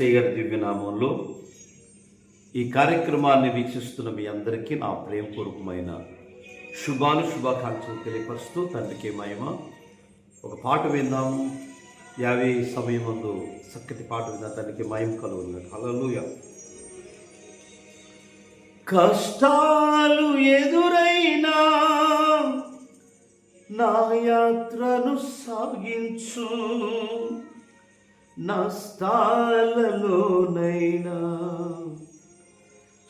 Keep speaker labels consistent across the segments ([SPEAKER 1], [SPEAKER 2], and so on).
[SPEAKER 1] యాశోమిస్సయ్య గారి దివ్యనామంలో ఈ కార్యక్రమాన్ని వీక్షిస్తున్న మీ అందరికీ నా ప్రేమపూర్వకమైన శుభాలు శుభాకాంక్షలు తెలియపరుస్తూ తండ్రికి మహిమ. ఒక పాట విందాము. యాభై సమయం ముందు చక్కటి పాట విందాం తండ్రికి మహిమ కలుగుతుంది హల్లెలూయా. కష్టాలు ఎదురైనా నా యాత్రను సాగించు. నష్టాలలోనైనా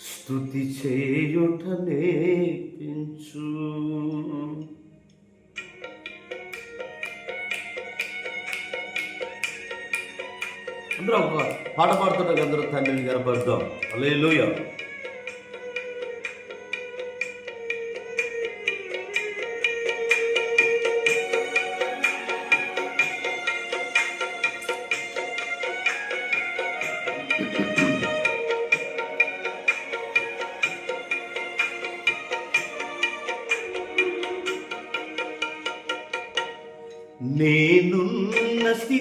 [SPEAKER 1] స్థుతి చేయుట నేర్పించు. అందరూ ఒక పాట పాడుతున్న అందరూ తండ్రిని గర్భర్దాం అలేలుయ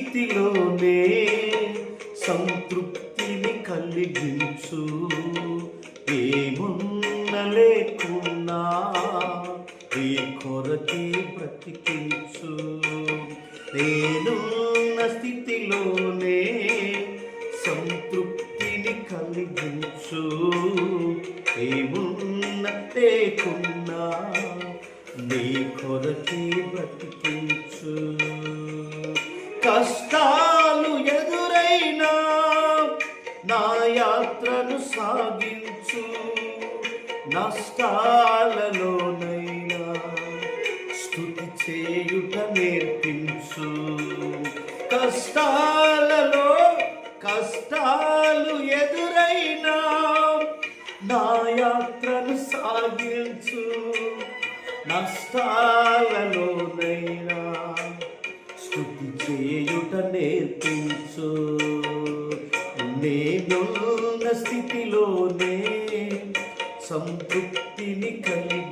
[SPEAKER 1] స్థితిలోనే సంతృప్తిని కలిగించు. ఏమున్న లేకున్నా ఈ కొరకే బ్రతికించు. నేనున్న స్థితిలోనే సంతృప్తిని కలిగించు. ఏమున్న లేకున్నా నీ కొరకే కొనసాగించు నష్టాలలోనైనా స్థుతి చేయుట నేర్పించు. కష్టాలలో కష్టాలు ఎదురైనా నా యాత్రను సాగించు. నష్టాలలోనైనా స్థుతి చేయుట నేర్పించు. నేనున్న స్థితిలోనే సంతృప్తిని కలిగి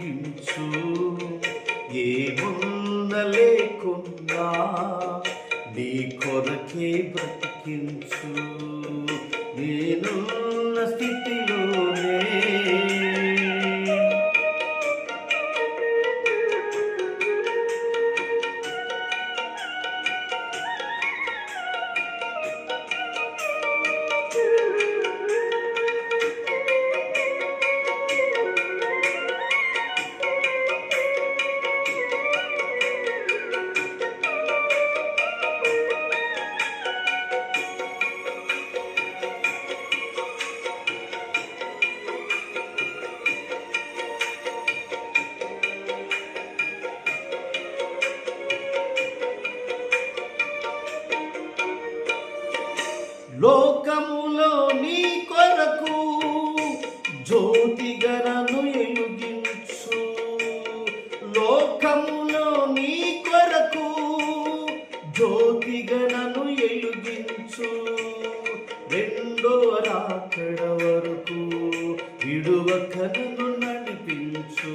[SPEAKER 1] రాకడ వరకు విడువక నడిపించు.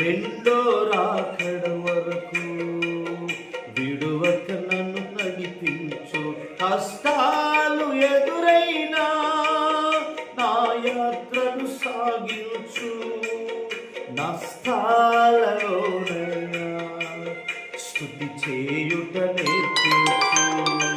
[SPEAKER 1] రెండో రాకడ వరకు విడువక నడిపించు. కష్టాలు ఎదురైనా నా యాత్రను సాగించు. నష్టాలలోనైనా స్థుతి చేయుట నేర్పించు.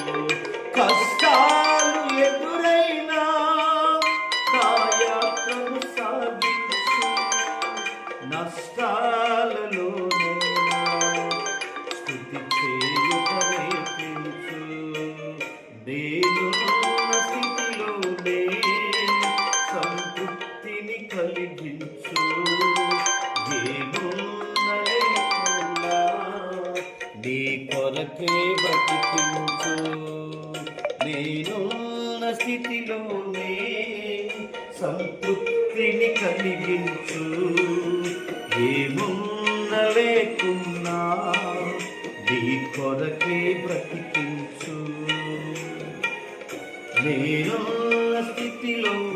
[SPEAKER 1] below.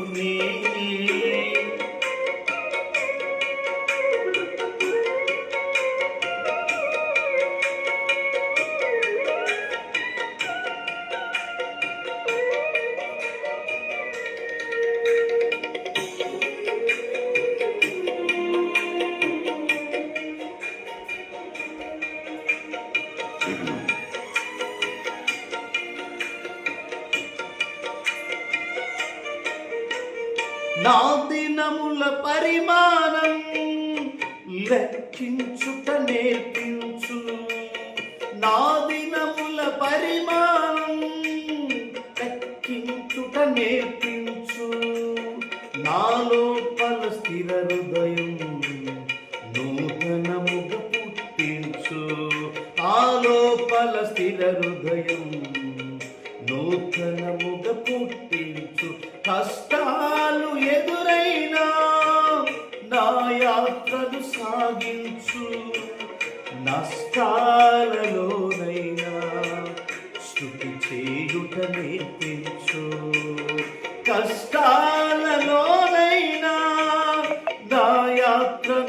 [SPEAKER 1] నా దినముల పరిమాణం లెక్కించుట నేర్పించు నా దినముల పరిమాణం లెక్కించుట నేర్పించు నాలో పల స్థిర హృదయం నూతనముగా పుట్టించు ఆ లోపల స్థిర హృదయం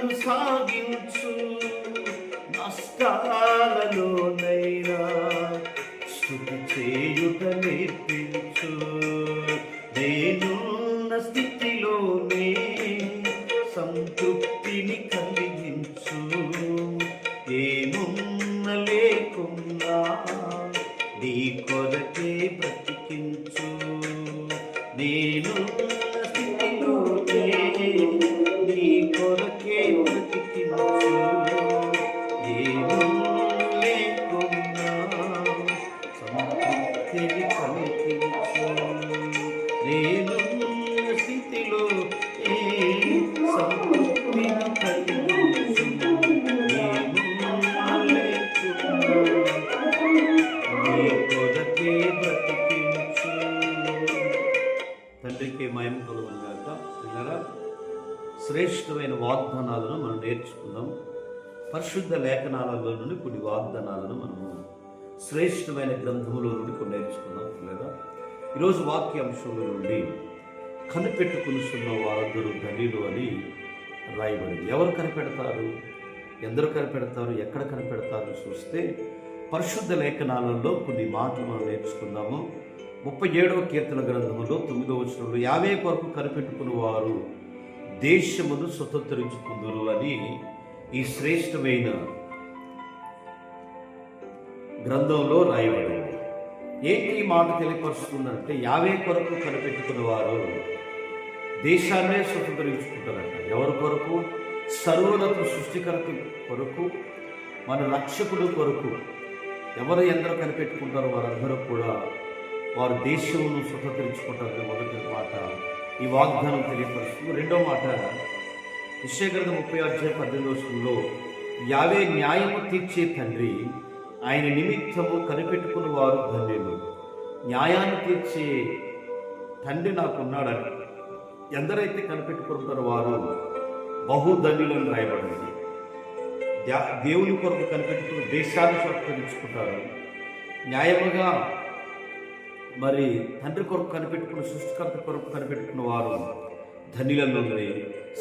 [SPEAKER 1] యాత్రను సాగించు నష్టాలలోనైనా స్థుతి చేయుట నేర్పించు. నేనున్న స్థితిలోనే సంతృప్తిని కలిగించు. ఏమున్న లేకున్నా నీ కొరకే బ్రతికించు. నేను శ్రేష్టమైన వాగ్దానాలను మనం నేర్చుకుందాం. పరిశుద్ధ లేఖనాలలో నుండి కొన్ని వాగ్దానాలను మనము శ్రేష్టమైన గ్రంథములో నుండి కొన్ని నేర్చుకుందాం లేదా? ఈరోజు వాక్యాంశంలో నుండి కనిపెట్టుకునిస్తున్న వారందరూ ధనిలు అని రాయబడింది. ఎవరు కనిపెడతారు? ఎందరు కనిపెడతారు? ఎక్కడ కనిపెడతారు? చూస్తే పరిశుద్ధ లేఖనాలలో కొన్ని మాటలు మనం నేర్చుకుందాము. ముప్పై ఏడవ కీర్తన గ్రంథంలో తొమ్మిదవ వచనంలో యాభై కొరకు కనిపెట్టుకుని వారు దేశమును స్వతంత్రించుకుందురు అని ఈ శ్రేష్టమైన గ్రంథంలో రాయబడింది. ఏంటి ఈ మాట తెలియపరుస్తుందంటే యావే కొరకు కనిపెట్టుకున్న వారు దేశాన్నే స్వతంత్రించుకుంటారంట. ఎవరి కొరకు? సర్వోన్నత సృష్టికర్త కొరకు మన రక్షకుడు కొరకు ఎవరు ఎందరో కనిపెట్టుకుంటారో వారందరూ కూడా వారు దేశమును స్వతంత్రించుకుంటారని మొదటి మాట ఈ వాగ్దానం తెలియపరుస్తూ రెండో మాట. విషయగ్రంథ ముప్పై అధ్యాయ పద్దెనిమిదో వచనంలో యావే న్యాయము తీర్చే తండ్రి ఆయన నిమిత్తము కనిపెట్టుకున్న వారు ధన్యులు. న్యాయాన్ని తీర్చే తండ్రి నాకున్నాడని ఎందరైతే కనిపెట్టుకుంటారో వారు బహుధన్యులను రాయబడింది దేవుని కొరకు కనిపెట్టుకుని దేశాన్ని సంస్కరించుకుంటారు న్యాయముగా మరి తండ్రి కొరకు కనిపెట్టుకున్న సృష్టికర్త కొరకు కనిపెట్టుకున్న వారు ధనిలలో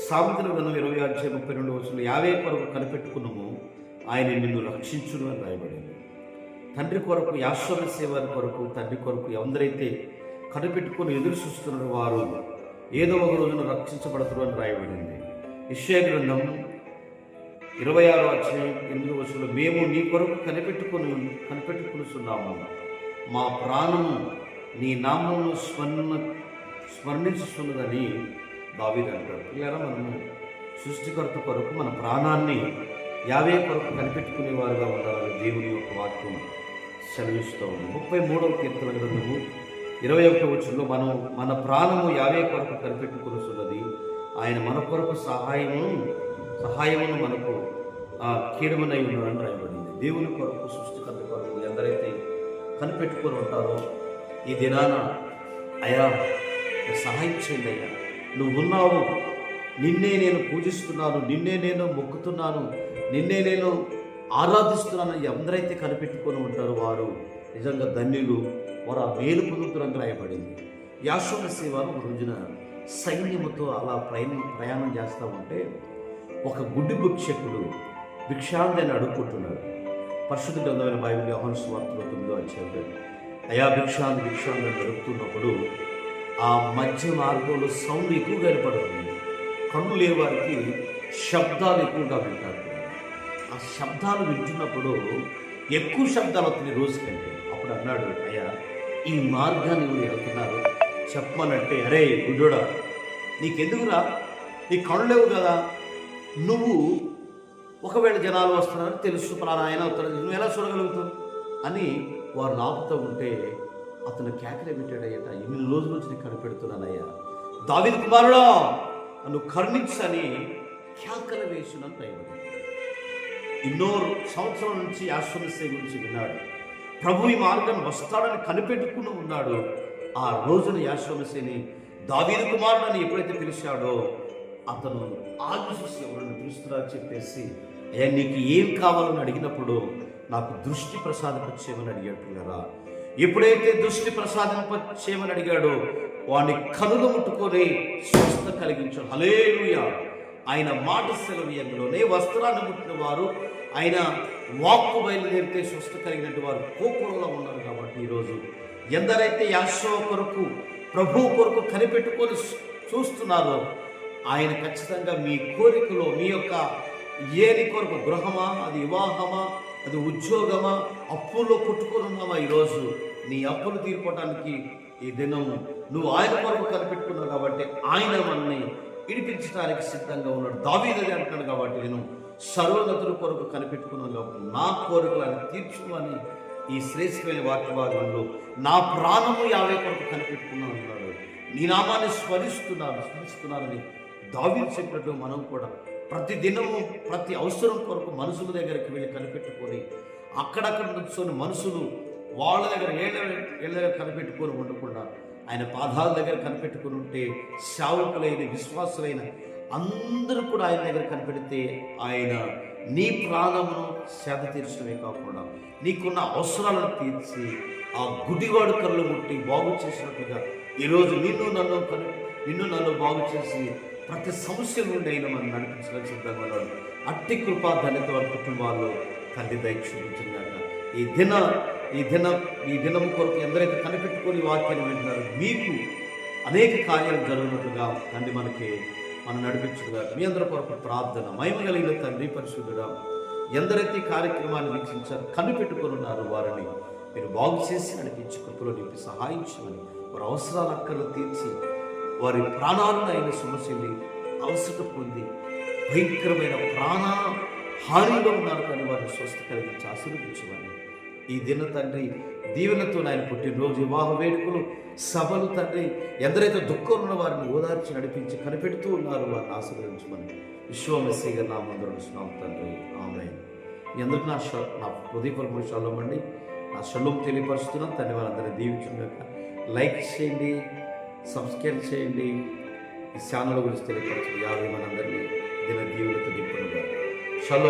[SPEAKER 1] సామెతల గ్రంథం ఇరవై అధ్యాయం ముప్పై రెండు వచ్చిన యాభై కొరకు కనిపెట్టుకున్నాము ఆయన నిన్ను రక్షించును అని రాయబడింది. తండ్రి కొరకు యాశ్వర సేవ కొరకు తండ్రి కొరకు ఎవరైతే కనిపెట్టుకుని ఎదురు చూస్తున్న వారు ఏదో ఒక రోజున రక్షించబడతారు అని రాయబడింది. ఇషయ గ్రంథం ఇరవై ఆరో అధ్యాయం ఎనిమిది వచ్చిన మేము నీ కొరకు కనిపెట్టుకుని కనిపెట్టుకునిస్తున్నాము మా ప్రాణము నీ నామంలో స్మరణ స్మరణించుతున్నదని దావీద్ అంటాడు. ఇలా మనము సృష్టికర్త కొరకు మన ప్రాణాన్ని యావే కొరకు కనిపెట్టుకునే వారుగా ఉండాలని దేవుని యొక్క వాక్యం సెలవిస్తూ ఉంది. ముప్పై మూడవ కీర్తన గ్రంథము ఇరవై ఒకటో వచ్చంలో మనం మన ప్రాణము యావే కొరకు కనిపెట్టుకుని ఆయన మన కొరకు సహాయము సహాయమును మనకు కీడమనై ఉన్నాడని రాయబడింది. దేవుని కొరకు సృష్టికర్త కొరకు ఎందరైతే కనిపెట్టుకొని ఉంటారో ఈ దినాన అయా సహాయం చేయండి అయ్యా. నువ్వు ఉన్నావు. నిన్నే నేను పూజిస్తున్నాను. నిన్నే నేను మొక్కుతున్నాను. నిన్నే నేను ఆరాధిస్తున్నాను. ఎందరైతే కనిపెట్టుకొని ఉంటారు వారు. నిజంగా ధన్యులు. వారు ఆ మేలు పొందుతున్నట్టు రాయబడింది. యాశ్వర సేవ ఒక రోజున సైన్యముతో అలా ప్రయాణం ప్రయాణం చేస్తూ ఉంటే ఒక గుడ్డి భిక్షకుడు భిక్షాందని అడుక్కుంటున్నాడు. పరిశుద్ధ గ్రంథమైన బైబిల్ వ్యవహార స్వార్థలో తొమ్మిదో అధ్యాయం అయా భిక్షాన్ని భిక్షాన్ని అడుగుతున్నప్పుడు ఆ మధ్య మార్గంలో సౌండ్ ఎక్కువగా వినపడుతుంది కన్ను లేవారికి శబ్దాలు ఎక్కువగా వింటారు. ఆ శబ్దాలు వింటున్నప్పుడు ఎక్కువ శబ్దాలు వస్తుంది రోజు కంటే అప్పుడు అన్నాడు అయ్యా ఈ మార్గాన్ని నువ్వు వెళ్తున్నారు చెప్పమనంటే అరే గుడ్డోడా నీకెందుకురా? నీ కళ్ళు లేవు కదా. నువ్వు ఒకవేళ జనాలు వస్తున్నారని తెలుసు ప్రాణాయన అవుతారు నువ్వు ఎలా చూడగలుగుతావు? అని వారు నాపుతూ ఉంటే అతను కేకలు పెట్టాడయ్యట ఎన్ని రోజుల నుంచి నేను కనిపెడుతున్నానయ్యా? దావిది కుమారుడా నన్ను కరుణించని కేకలు వేసినంత ఎన్నో సంవత్సరం నుంచి ఆశ్రమశ్రీ గురించి విన్నాడు. ప్రభు ఈ మార్గం వస్తాడని కనిపెట్టుకుని ఉన్నాడు. ఆ రోజున యాశ్వమసేని దావీదు కుమారుడని ఎప్పుడైతే పిలిచాడో అతను ఆలోచిస్తే ఎవరిని పిలుస్తున్నారని చెప్పేసి అయ్యా నీకు ఏం కావాలని అడిగినప్పుడు నాకు దృష్టి ప్రసాదింపచేయమని అడిగాడు కదా ఎప్పుడైతే దృష్టి ప్రసాదింపచేయమని అడిగాడో వాడిని కనులు ముట్టుకొని స్వస్థ కలిగించాడు హలేలుయా ఆయన మాట సెలవీయంలోనే వస్త్రాన్ని ముట్టిన వారు ఆయన వాక్కు బయలుదేరితే స్వస్థ కలిగినట్టు వారు కోకులలో ఉన్నారు కాబట్టి ఈరోజు ఎందరైతే యాశో కొరకు ప్రభు కొరకు కనిపెట్టుకొని చూస్తున్నారో ఆయన ఖచ్చితంగా మీ కోరికలో మీ యొక్క ఏది కొరకు గృహమా అది వివాహమా అది ఉద్యోగమా? అప్పుల్లో కొట్టుకొని ఉన్నామా ఈరోజు? నీ అప్పులు తీర్పడానికి ఈ దినం నువ్వు ఆయన కొరకు కనిపెట్టుకున్నావు కాబట్టి ఆయన మనల్ని ఇడిపించడానికి సిద్ధంగా ఉన్నాడు. దావీదని అంటున్నాడు కాబట్టి నేను సర్వోన్నతుల కొరకు కనిపెట్టుకున్నాను కాబట్టి నా కోరికలను తీర్చుమని ఈ శ్రేష్టమైన వాక్యభాగంలో నా ప్రాణము యావే కొరకు కనిపెట్టుకున్నాను అన్నాడు. నీ నామాన్ని స్మరిస్తున్నాను స్మరిస్తున్నానని దావీ చెప్పినట్టు మనం కూడా ప్రతి దినము ప్రతి అవసరం కొరకు మనుషుల దగ్గరికి వెళ్ళి కనిపెట్టుకొని అక్కడక్కడ నుంచొని మనుషులు వాళ్ళ దగ్గర ఏళ్ళ ఏళ్ళ దగ్గర కనిపెట్టుకొని ఉండకుండా ఆయన పాదాల దగ్గర కనిపెట్టుకుని ఉంటే శావుకులైన విశ్వాసులైన అందరూ కూడా ఆయన దగ్గర కనిపెడితే ఆయన నీ ప్రాణమును సేద తీర్చడమే కాకుండా నీకున్న అవసరాలను తీర్చి ఆ గుడివాడు కళ్ళు ముట్టి బాగు చేసినట్టుగా ఈరోజు నిన్ను నన్ను కను నిన్ను నన్ను బాగు చేసి ప్రతి సమస్య నుండి అయినా మనం నడిపించడానికి సిద్ధంగా ఉన్నాడు అట్టి కృపా ధన్యత వారి కుటుంబాల్లో తల్లి దయ చూపించిందాక ఈ దిన ఈ దిన ఈ దినం కొరకు ఎందరైతే కనిపెట్టుకొని వాక్యం వింటున్నారు మీకు అనేక కార్యాలు జరుగుతున్నట్టుగా తండ్రి మనకి మనం నడిపించుగా మీ అందరి కొరకు ప్రార్థన మహిమ కలిగిన తండ్రి పరిశుద్ధుడా ఎందరైతే ఈ కార్యక్రమాన్ని వీక్షించారు కనిపెట్టుకొని ఉన్నారు వారిని మీరు బాగు చేసి నడిపించి కృపలో నింపి సహాయం వారి అవసరాలు అక్కర్లు తీర్చి వారి ప్రాణాలను ఆయన సమస్యల్ని అవసరం పొంది భయంకరమైన ప్రాణ హానిలో ఉన్నారు కానీ వారిని స్వస్థ కలిగించి ఆశీర్వదించమని ఈ దిన తండ్రి దీవెనతో నాయన పుట్టినరోజు వివాహ వేడుకలు సభలు తండ్రి ఎందరైతే దుఃఖం ఉన్న వారిని ఓదార్చి నడిపించి కనిపెడుతూ ఉన్నారు వారిని ఆశీర్వదించమని విశ్వమెస్సీగా నా ముందు తండ్రి. ఆమె ఎందుకు నా ష నా హృదయపూర్వక షాలం అండి. నా షల్లం తెలియపరుస్తున్నాం. తండ్రి వారందరినీ దీవించుగాక లైక్ చేయండి సబ్స్క్రైబ్ చేయండి. ఈ ఛానల్ గురించి తెలియపరచండి. యాభై మనందరినీ దిన దీవులతో నింపునుగా షల్లో